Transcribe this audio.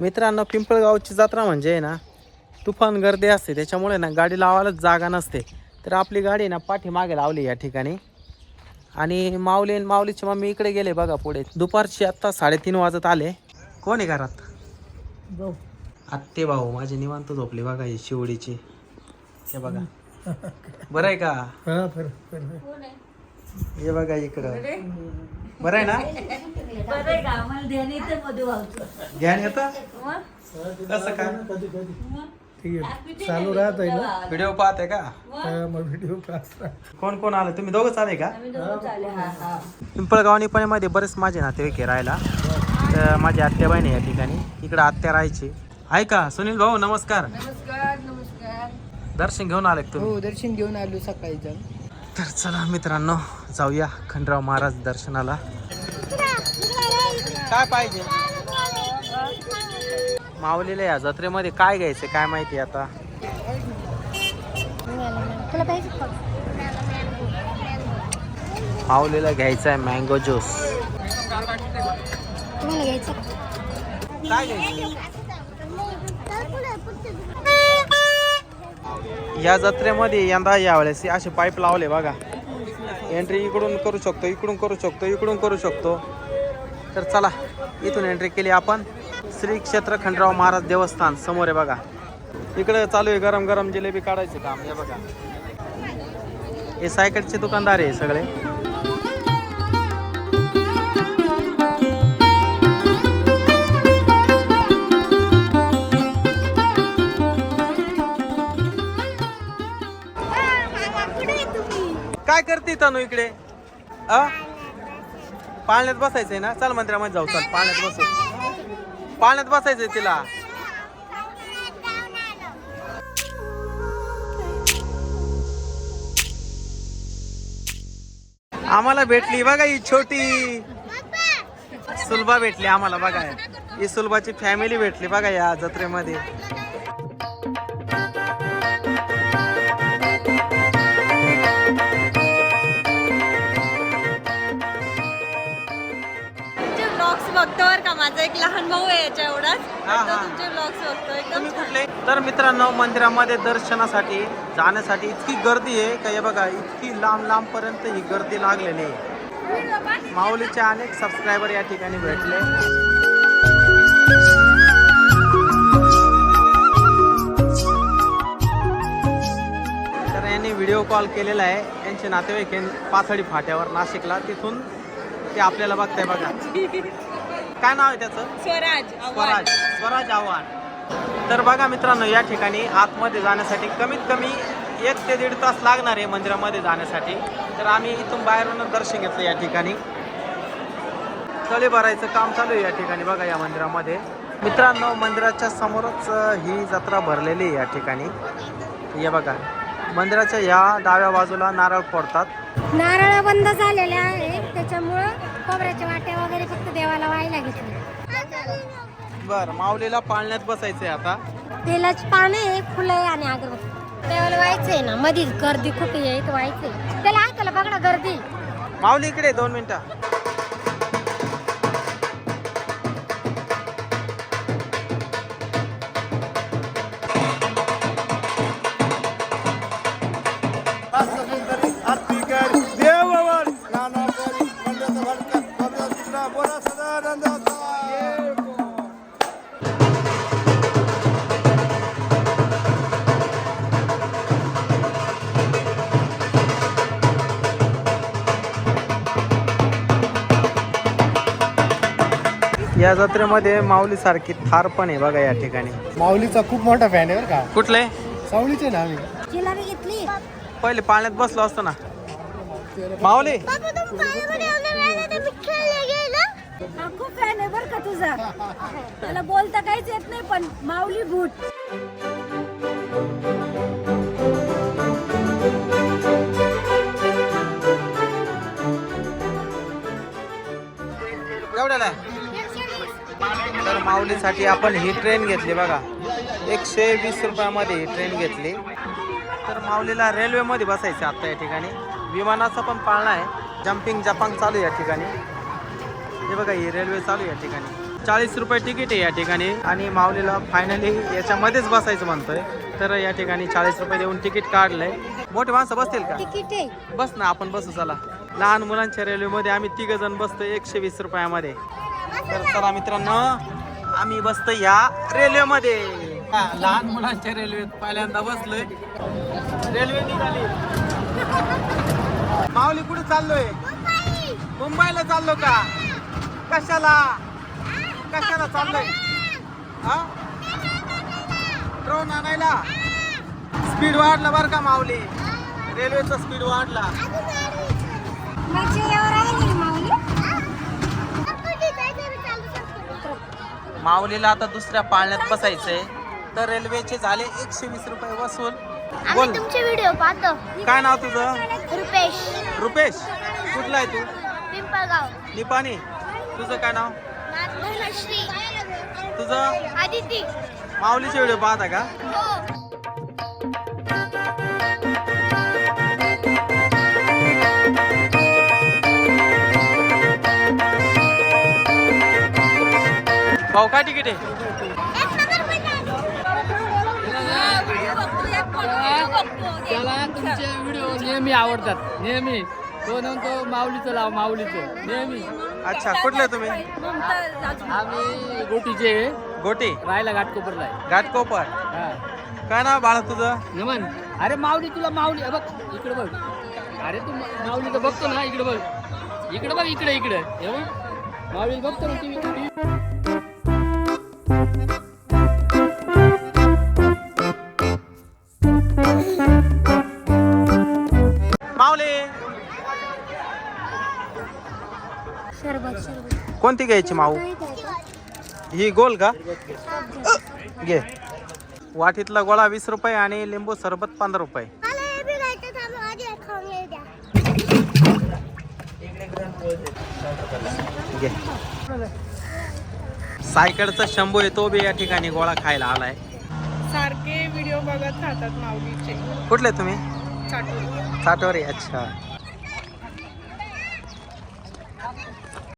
मित्रांनो पिंपळगावची जत्रा म्हणजे आहे ना तुफान गर्दी असते. त्याच्यामुळे ना गाडी लावायलाच जागा नसते. तर आपली गाडी ना पाठीमागे लावली या ठिकाणी. आणि माऊली आणि माऊलीची मम्मी इकडे गेले बघा पुढे. दुपारची आत्ता साडेतीन वाजत आले. कोण आहे घरात? भाऊ. आत्ते भाऊ माझे निवांत झोपले बघा ही शिवडीची. हे बघा. बरं आहे का? हा हे बघा इकडं. बरं आहे ना? बरं का? आम्हाला ध्यान येतं मध्ये व्हायचं ध्यान येतं? कसं काय? ठीक आहे. चालू राहत आहे ना व्हिडिओ पाहते का? हा, मग व्हिडिओ पाहत कोण कोण आलं? तुम्ही दोघंच आले का? आम्ही दोघं चाले हा हा. पिंपळगाव निपाणीमध्ये बरेच माझे नातेवाईक आहे राहायला. तर माझी आत्या बहिणी या ठिकाणी इकडं आत्या राहायची. ऐका सुनील भाऊ नमस्कार. नमस्कार नमस्कार. दर्शन घेऊन आले का तुम्ही. हो दर्शन घेऊन आलो सकाळी जाऊन. तर चला मित्रांनो जाऊया खंडराव महाराज दर्शनाला काय पाहिजे माऊलीला या जत्रेमध्ये काय घ्यायचं काय माहिती आता? माऊलीला घ्यायचा आहे मँगो ज्यूस? काय घ्यायचं या जत्रेमध्ये यंदा यावेळेस असे पाईप लावले बघा. एंट्री इकडून करू शकतो इकडून करू शकतो इकडून करू शकतो. तर चला इथून एंट्री केली आपण. श्री क्षेत्र खंडराव महाराज देवस्थान समोर आहे बघा. इकडे चालू आहे गरम गरम जिलेबी काढायचे काम हे बघा. हे सायकलचे दुकानदार आहे सगळे. काय करते तनु इकडे? अ पाळण्यात बसायचंय ना? चल मंदिरामध्ये जाऊ चल पाळण्यात बसू. पाळण्यात बसायचंय तिला. आम्हाला भेटली बघा ही छोटी. सुलभा भेटली आम्हाला बघा. ही सुलभाची फॅमिली भेटली बघा या जत्रेमध्ये. माझा एक लहान भाऊ आहे याच्या एवढाच. हा, तो हा. तुमचे ब्लॉग्स बघतो एकदम तुम्ही छान. कुठले? तर मित्रांनो मंदिरामध्ये दर्शनासाठी जाण्यासाठी इतकी गर्दी आहे का हे बघा इतकी लांब लांब पर्यंत ही गर्दी लागलेली आहे. माऊलीचे अनेक सबस्क्रायबर या ठिकाणी भेटले. तर यांनी व्हिडिओ कॉल केलेला आहे. यांचे नातेवाईक आहे पाथडी फाट्यावर नाशिकला. तिथून ते आपल्याला बघताय बघा. काय नाव आहे त्याचं? स्वराज. स्वराज. स्वराज आव्हान तर बघा मित्रांनो या ठिकाणी आतमध्ये जाण्यासाठी कमीत कमी एक ते दीड तास लागणार आहे मंदिरामध्ये जाण्यासाठी. तर आम्ही इथून बाहेरूनच दर्शन घेतलं या ठिकाणी. तळे भरायचं काम चालू आहे या ठिकाणी बघा या मंदिरामध्ये. मित्रांनो मंदिराच्या समोरच अ, ही जत्रा भरलेली आहे या ठिकाणी. हे बघा मंदिराच्या ह्या डाव्या बाजूला नारळ फोडतात. नारळ बंद झालेले आहे त्याच्यामुळं खोबऱ्याच्या वाट्या वगैरे फक्त देवाला व्हायला घेतले. बरं माऊलीला पाळण्यात बसायचं आहे आता. तेलाची पाने फुलं आणि अगरबत्ती देवाला व्हायचंय ना मधीच गर्दी खूप आहे इथं व्हायचंय त्याला ऐकायला बघ ना गर्दी. माऊली इकडे दोन मिनिटं. या जत्रेमध्ये माऊली सारखी थार पण आहे बघा या ठिकाणी. माऊलीचा खूप मोठा फॅन आहे बरं का? कुठले? सावलीचे ना आम्ही. जिलाबी घेतली. पहिले पाळण्यात बसलो असतो ना. माऊली! त्याला बोलता काहीच येत नाही पण माऊली भूट एवढ्याला तर माऊलीसाठी आपण ही ट्रेन घेतली बघा. एकशे वीस रुपयामध्ये ही ट्रेन घेतली. तर माऊलीला रेल्वेमध्ये बसायचं आत्ता या ठिकाणी. विमानाचा पण पाळणा आहे. जम्पिंग जपांग चालू आहे या ठिकाणी. हे बघा ही रेल्वे चालू आहे या ठिकाणी. चाळीस रुपये तिकीट आहे या ठिकाणी. आणि माऊलीला फायनली याच्यामध्येच बसायचं म्हणतोय. तर या ठिकाणी चाळीस रुपये देऊन तिकीट काढलंय. मोठे माणसं बसतील का? बस ना आपण बसू चला. लहान मुलांच्या रेल्वेमध्ये आम्ही तिघ जण बसतो एकशे वीस रुपयामध्ये. तर चला मित्रांनो आम्ही बसतो या रेल्वेमध्ये. लहान मुलांच्या रेल्वेत पहिल्यांदा बसलोय. रेल्वे निघाली. माऊली कुठे चाललोय? मुंबईला चाललो का? कशाला? कशाला चाललोय? हा? ड्रोन आणायला. स्पीड वाढला बरं का माऊली? रेल्वेचा स्पीड वाढला. माऊलीला आता दुसऱ्या पाळण्यात बसायचंय. तर रेल्वेचे झाले एकशे वीस रुपये वसूल. बोल. तुमचे व्हिडिओ पाहतो. काय नाव तुझं? रुपेश. रुपेश? कुठला आहे तू? पिंपळगाव. निपाणी. तुझं काय नाव? धनश्री. तुझं? आदिती. माऊलीचे व्हिडिओ पाहता का? भाऊ काय तिकीट आहे? त्याला तुमचे व्हिडिओ नेहमी आवडतात. नेहमी. तो म्हणतो माऊलीचं लाव माऊलीचं. नेहमी. अच्छा कुठले तुम्ही? आम्ही गोटीचे गोटी? राहायला घाटकोपरला आहे. घाटकोपर हा. काय नाव बाळा तुझं? नमन. अरे माऊली तुला माऊली. बघ इकडे बघ. अरे तू माऊली तर बघतो ना इकडे बघ. इकडे बघ इकडे इकडे. हे बघ. माऊली बघतो ना टीव्ही घ्यायची माऊ? ही गोल का? घे. वाटीतला गोळा वीस रुपये आणि लिंबू सरबत पंधरा रुपये. घे. सायकडचा शंभू आहे तो बी या ठिकाणी गोळा खायला आलाय. सारखे व्हिडिओ बघत राहतात माऊलीचे. कुठले तुम्ही? साठवरे अच्छा.